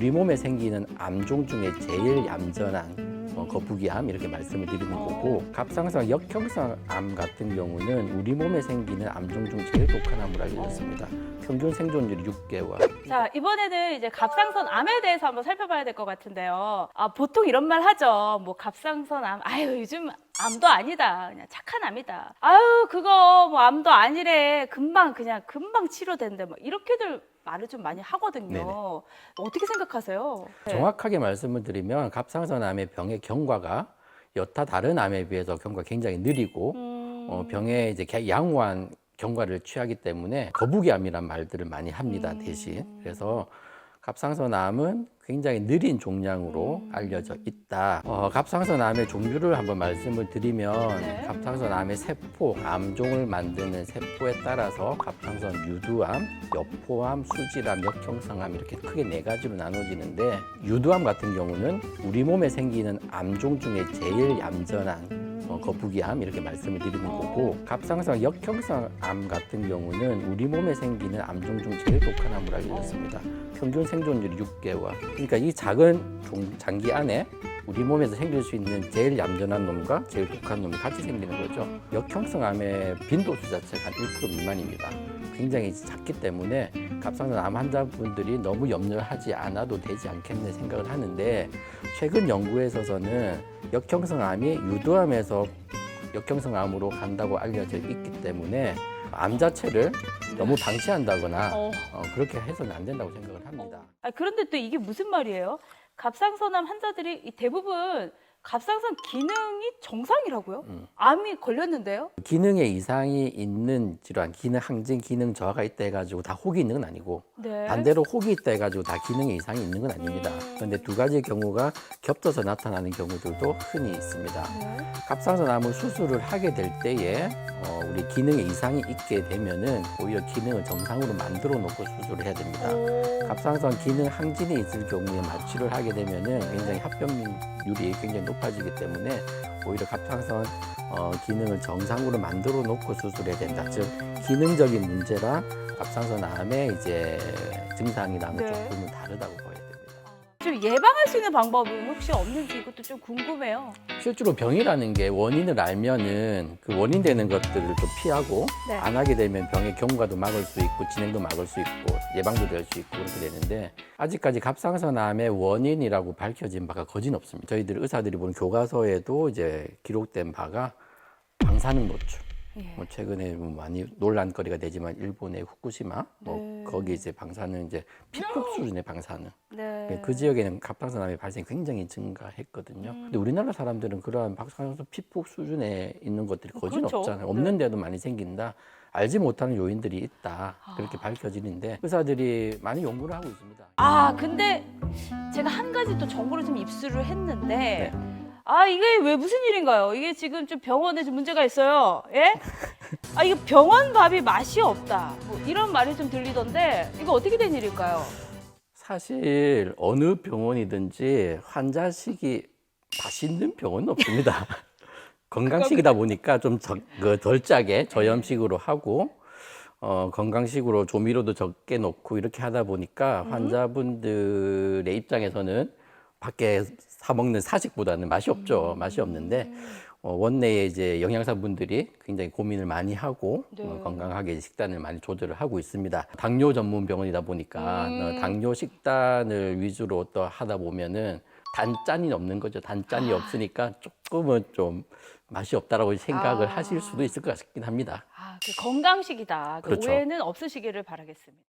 우리 몸에 생기는 암종 중에 제일 얌전한 어, 거북이암 이렇게 말씀을 드리는 어. 거고 갑상선 역형성 암 같은 경우는 우리 몸에 생기는 암종 중 제일 독한 암으로 알려졌습니다. 평균 생존율이 6개월. 자, 이번에는 이제 갑상선 암에 대해서 한번 살펴봐야 될 것 같은데요. 아, 보통 이런 말 하죠. 뭐 갑상선 암, 아유, 요즘 암도 아니다. 그냥 착한 암이다. 아유, 그거 뭐 암도 아니래. 금방 그냥 금방 치료된대. 뭐 이렇게들 말을 좀 많이 하거든요. 네네. 어떻게 생각하세요? 네. 정확하게 말씀을 드리면 갑상선 암의 병의 경과가 여타 다른 암에 비해서 경과가 굉장히 느리고 음, 어, 병에 이제 개- 양호한 경과를 취하기 때문에 거북이암이란 말들을 많이 합니다 음. 대신 그래서 갑상선암은 굉장히 느린 종양으로 음. 알려져 있다. 어, 갑상선암의 종류를 한번 말씀을 드리면 네. 갑상선암의 세포, 암종을 만드는 세포에 따라서 갑상선 유두암, 여포암, 수질암, 역형성암 이렇게 크게 네 가지로 나눠지는데 유두암 같은 경우는 우리 몸에 생기는 암종 중에 제일 얌전한 어, 거북이암 이렇게 말씀을 드리는 어. 거고 갑상선 역형성암 같은 경우는 우리 몸에 생기는 암종 중 제일 독한 암으로 알려졌습니다. 평균 생존율이 6개월. 그러니까 이 작은 종- 장기 안에 우리 몸에서 생길 수 있는 제일 얌전한 놈과 제일 독한 놈이 같이 생기는 거죠. 역형성 암의 빈도수 자체가 한 1% 미만입니다. 굉장히 작기 때문에 갑상선 암 환자분들이 너무 염려를 하지 않아도 되지 않겠네 생각을 하는데 최근 연구에 있어서는 역형성 암이 유두암에서 역형성 암으로 간다고 알려져 있기 때문에 암 자체를 너무 방치한다거나 어. 어, 그렇게 해서는 안 된다고 생각을 합니다. 아, 그런데 또 이게 무슨 말이에요? 갑상선암 환자들이 이 대부분 갑상선 기능이 정상이라고요? 음. 암이 걸렸는데요? 기능에 이상이 있는 질환, 기능 항진 기능 저하가 있다 해가지고 다 혹이 있는 건 아니고 네. 반대로 혹이 있다 해가지고 다 기능에 이상이 있는 건 아닙니다. 음. 그런데 두 가지 경우가 겹쳐서 나타나는 경우들도 흔히 있습니다. 네. 갑상선암을 수술을 하게 될 때에 어, 우리 기능에 이상이 있게 되면은 오히려 기능을 정상으로 만들어 놓고 수술을 해야 됩니다. 오. 갑상선 기능 항진이 있을 경우에 마취를 하게 되면은 굉장히 합병률이 굉장히 높아지기 때문에 오히려 갑상선 어, 기능을 정상으로 만들어 놓고 수술해야 된다. 즉 기능적인 문제랑 갑상선 암의 이제 증상이랑은 네. 조금은 다르다고 됩니다. 좀 예방할 수 있는 방법은 혹시 없는지 이것도 좀 궁금해요. 실제로 병이라는 게 원인을 알면은 그 원인 되는 것들을 좀 피하고 네. 안 하게 되면 병의 경과도 막을 수 있고 진행도 막을 수 있고 예방도 될 수 있고 그렇게 되는데 아직까지 갑상선암의 원인이라고 밝혀진 바가 거진 없습니다. 저희들 의사들이 보는 교과서에도 이제 기록된 바가 방사능 노출. 예. 뭐 최근에 뭐 많이 논란거리가 되지만 일본의 후쿠시마 뭐 네. 거기 이제 방사능 이제 피폭 수준의 방사능 네. 그 지역에는 갑상선암의 발생이 굉장히 증가했거든요. 음. 근데 우리나라 사람들은 그러한 갑상선 피폭 수준에 있는 것들이 거진 그렇죠. 없잖아요. 네. 없는데도 많이 생긴다. 알지 못하는 요인들이 있다. 그렇게 아. 밝혀지는데 의사들이 많이 연구를 하고 있습니다. 아, 근데 제가 한 가지 또 정보를 좀 입수를 했는데 네. 아, 이게 왜 무슨 일인가요? 이게 지금 좀 병원에 좀 문제가 있어요. 예? 아, 이거 병원 밥이 맛이 없다. 뭐 이런 말이 좀 들리던데 이거 어떻게 된 일일까요? 사실 어느 병원이든지 환자식이 맛있는 병원은 없습니다. 건강식이다 보니까 좀덜 짜게 저염식으로 하고 어, 건강식으로 조미료도 적게 넣고 이렇게 하다 보니까 환자분들의 입장에서는 밖에 사 먹는 사식보다는 맛이 없죠. 맛이 없는데 어, 원내에 이제 영양사분들이 굉장히 고민을 많이 하고 네. 어, 건강하게 식단을 많이 조절을 하고 있습니다. 당뇨 전문 병원이다 보니까 음. 어, 당뇨 식단을 위주로 또 하다 보면은 단짠이 없는 거죠. 단짠이 아. 없으니까 조금은 좀 맛이 없다라고 생각을 아. 하실 수도 있을 것 같긴 합니다. 아, 그 건강식이다. 그 그렇죠. 오해는 없으시기를 바라겠습니다.